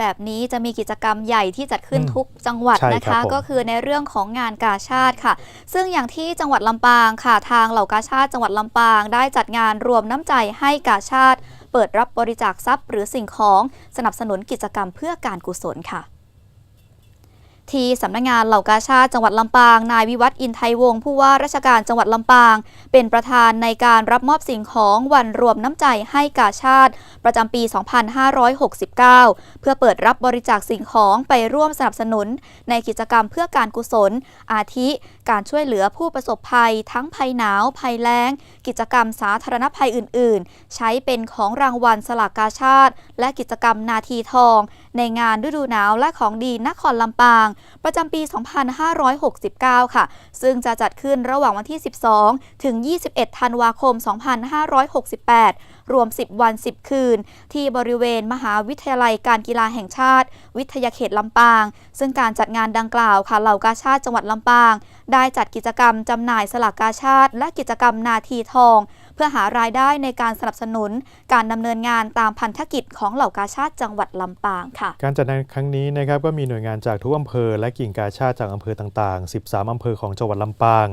แบบนี้จะมีกิจกรรมใหญ่ที่จัดขึ้นอืมทุกจังหวัดใช่นะครัคะบผมก็คือในเรื่องของงานกาชาติค่ะ ซึ่งอย่างที่จังหวัดลำปางค่ะ ทางเหล่ากาชาติจังหวัดลำปาง ได้จัดงานรวมน้ำใจให้กาชาติ เปิดรับบริจาคทรัพย์หรือสิ่งของ สนับสนุนกิจกรรมเพื่อการกุศลค่ะ ที่สำนักงานเหล่ากาชาติจังหวัดลำปาง นายวิวัฒน์อินไทยวงศ์ผู้ว่าราชการจังหวัดลำปาง เป็นประธานในการรับมอบสิ่งของวันรวมน้ำใจให้กาชาติ ประจำปี 2569 เพื่อเปิดรับบริจาคสิ่งของไปร่วมสนับสนุน ในกิจกรรมเพื่อการกุศล อาทิ การช่วยเหลือผู้ประสบภัย ทั้งภัยหนาว ภัยแล้ง กิจกรรมสาธารณภัยอื่น ๆ ใช้เป็นของรางวัลสลากกาชาติ และกิจกรรมนาทีทอง ในงานฤดูหนาวและของดีนครลำปาง ประจำปี 2569 ค่ะ ซึ่งจะจัดขึ้นระหว่างวันที่ 12 ถึง 21 ธันวาคม 2568 รวม 10 วัน 10 คืน ที่บริเวณมหาวิทยาลัยการกีฬาแห่งชาติ วิทยาเขตลำปาง ซึ่งการจัดงานดังกล่าวค่ะเหล่ากาชาติจังหวัดลำปาง ได้จัดกิจกรรมจำหน่ายสลากกาชาติและกิจกรรมนาทีทอง พื่อหารายได้ในการสนับสนุนการดำเนินงานตามพันธกิจของเหล่ากาชาติจังหวัดลำปางค่ะ การจัดงานครั้งนี้นะครับก็มีหน่วยงานจากทุกอำเภอ และกิ่งกาชาติจากอำเภอต่างๆ 13อำเภอของจังหวัดลำปาง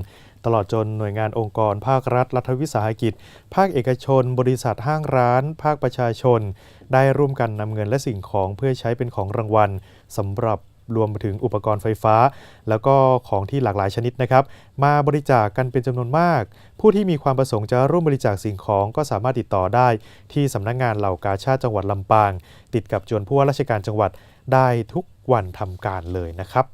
ตลอดจนหน่วยงานองค์กร ภาครัฐ รัฐวิสาหกิจ ภาคเอกชน บริษัทห้างร้าน ภาคประชาชน ได้ร่วมกันนำเงินและสิ่งของเพื่อใช้เป็นของรางวัลสำหรับ รวมไปถึงอุปกรณ์ไฟฟ้า แล้วก็ของที่หลากหลายชนิดนะครับ มาบริจาคกันเป็นจำนวนมาก ผู้ที่มีความประสงค์จะร่วมบริจาคสิ่งของก็สามารถติดต่อได้ ที่สำนักงานเหล่ากาชาติจังหวัดลำปาง ติดกับจวนผู้ว่าราชการจังหวัดได้ทุกวันทำการเลยนะครับ